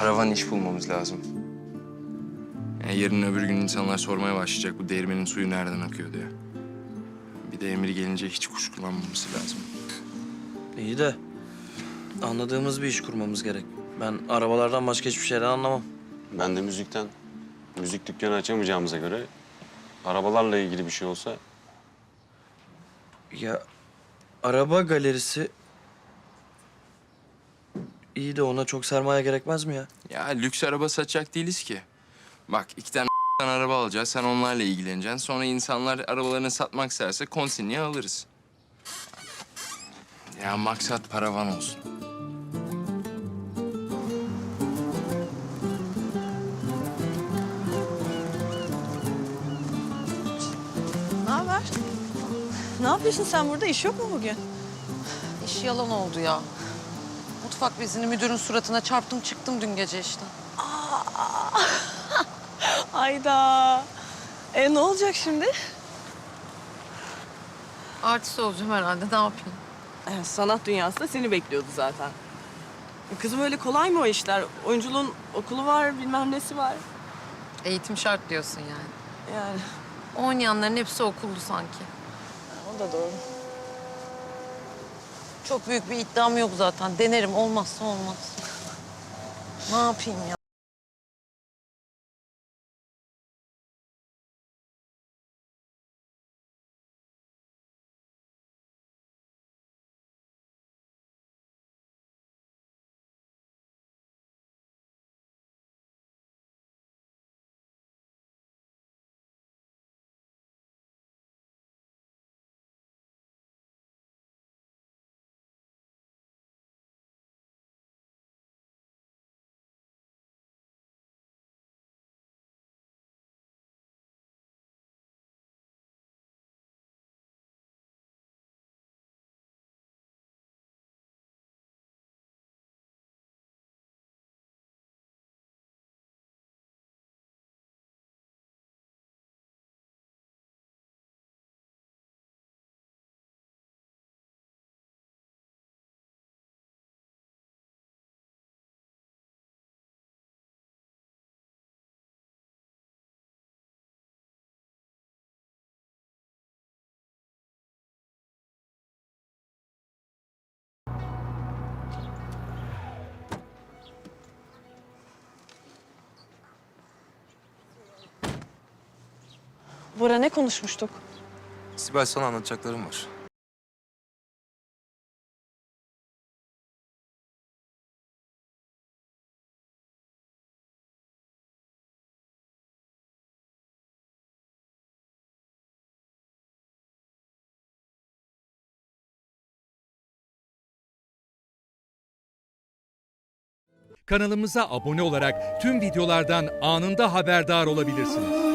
paravan iş bulmamız lazım. Yani yarın öbür gün insanlar sormaya başlayacak bu değirmenin suyu nereden akıyor diye. Bir de Emir gelince hiç kuşkulanmaması lazım. İyi de anladığımız bir iş kurmamız gerek. Ben arabalardan başka hiçbir şeyden anlamam. Ben de müzikten. Müzik dükkanı açamayacağımıza göre arabalarla ilgili bir şey olsa Ya araba galerisi iyi de ona çok sermaye gerekmez mi ya? Ya lüks araba satacak değiliz ki. Bak iki tane araba alacağız, sen onlarla ilgileneceksin. Sonra insanlar arabalarını satmak isterse konsinye alırız. Ya maksat paravan olsun. Ne haber? Ne yapıyorsun sen burada? İş yok mu bugün? İş yalan oldu ya. Mutfak bezini müdürün suratına çarptım çıktım dün gece işte. Ayda. E ne olacak şimdi? Artist olacağım herhalde ne yapayım? E, sanat dünyası da seni bekliyordu zaten. E, kızım öyle kolay mı o işler? Oyunculuğun okulu var, bilmem nesi var. Eğitim şart diyorsun yani. Yani Oynayanların hepsi okullu sanki. o da doğru. Çok büyük bir iddiam yok zaten. Denerim olmazsa olmaz. Ne yapayım ya? Bora ne konuşmuştuk? Sibel sana anlatacaklarım var. Kanalımıza abone olarak tüm videolardan anında haberdar olabilirsiniz.